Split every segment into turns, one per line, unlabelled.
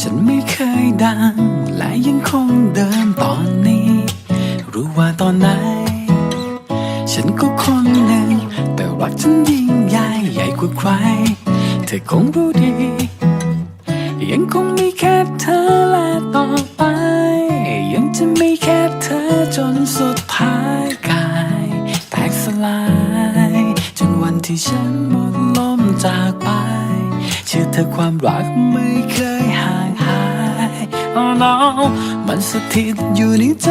ฉันไม่เคยดัง และยังคงเดิมตอนนี้ รู้ว่าตอนไหน ฉันก็คนหนึ่ง แต่ว่าฉันยิ่งใหญ่ใหญ่กว่าใคร เธอคงรู้ดี ยังคงมีแค่เธอและต่อไป ยังจะมีแค่เธอจนสุดท้ายกาย แตกสลายจนวันที่ฉันหมดลมจากไปเชื่อเธอความรักไม่เคยหาย Oh no มันสถิตอยู่ในใจ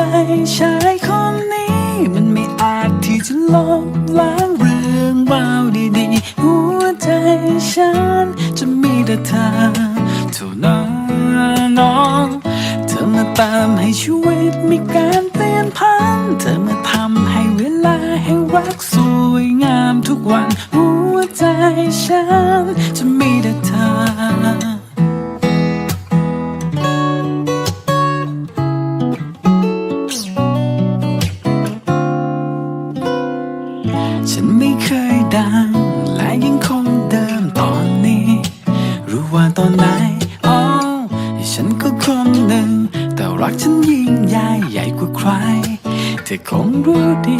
ชายคนนี้ มันไม่อาจที่จะลบล้างเรื่องราวดีๆ หัวใจฉันจะมีแต่เธอ รู้ว่าตอนไหนอ๋อฉันก็คนหนึ่ง แต่รักฉันยิ่งใหญ่ใหญ่กว่าใคร เธอคงรู้ดี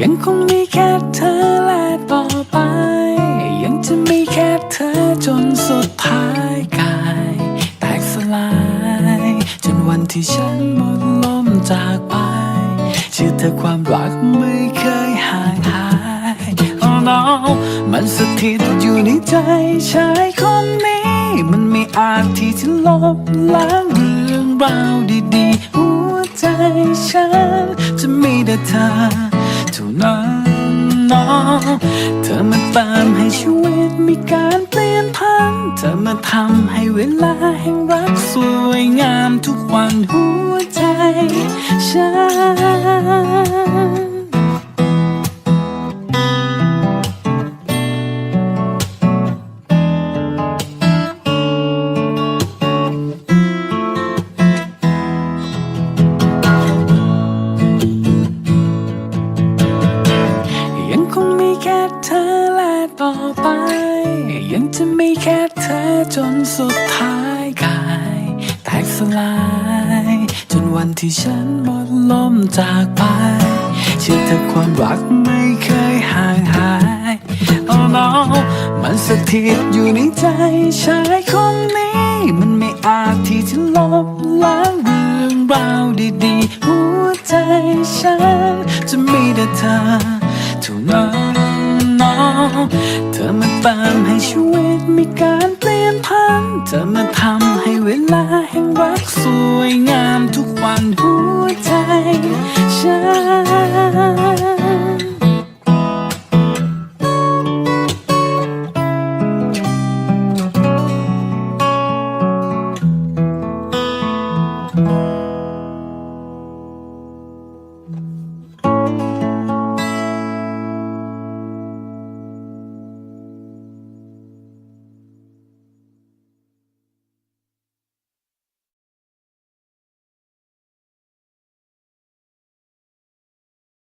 ยังคงมีแค่เธอและต่อไป ยังจะมีแค่เธอจนสุดท้ายกาย แตกสลาย จนวันที่ฉันหมดลมจากไป ชื่อเธอความรักไม่เคยห่างหาย Oh no มันสถิตอยู่ในใจชายคนนี้ มันไม่อาจที่จะลบล้างเรื่องราวดีๆ หัวใจฉัน จะมีแต่เธอเท่านั้นน้องเธอมาตามให้ชีวิตมีการเปลี่ยนพันเธอมาทำให้เวลาแห่งรักสวยงามทุกวันหัวใจฉัน จนสุดท้ายกาย แตกสลาย จนวันที่ฉันหมดลมจากไป เชื่อเธอความรักไม่เคยห่างหาย Oh no มันสถิตอยู่ในใจชายคนนี้ มันไม่อาจที่จะลบล้างเรื่องราวดีๆ หัวใจฉัน จะมีแต่เธอเท่านั้นน้อง เธอมาตามให้ชีวิตมีการเปลี่ยนพันเธอมาทำให้เวลาแห่งรักสวยงามทุกวันหัวใจฉัน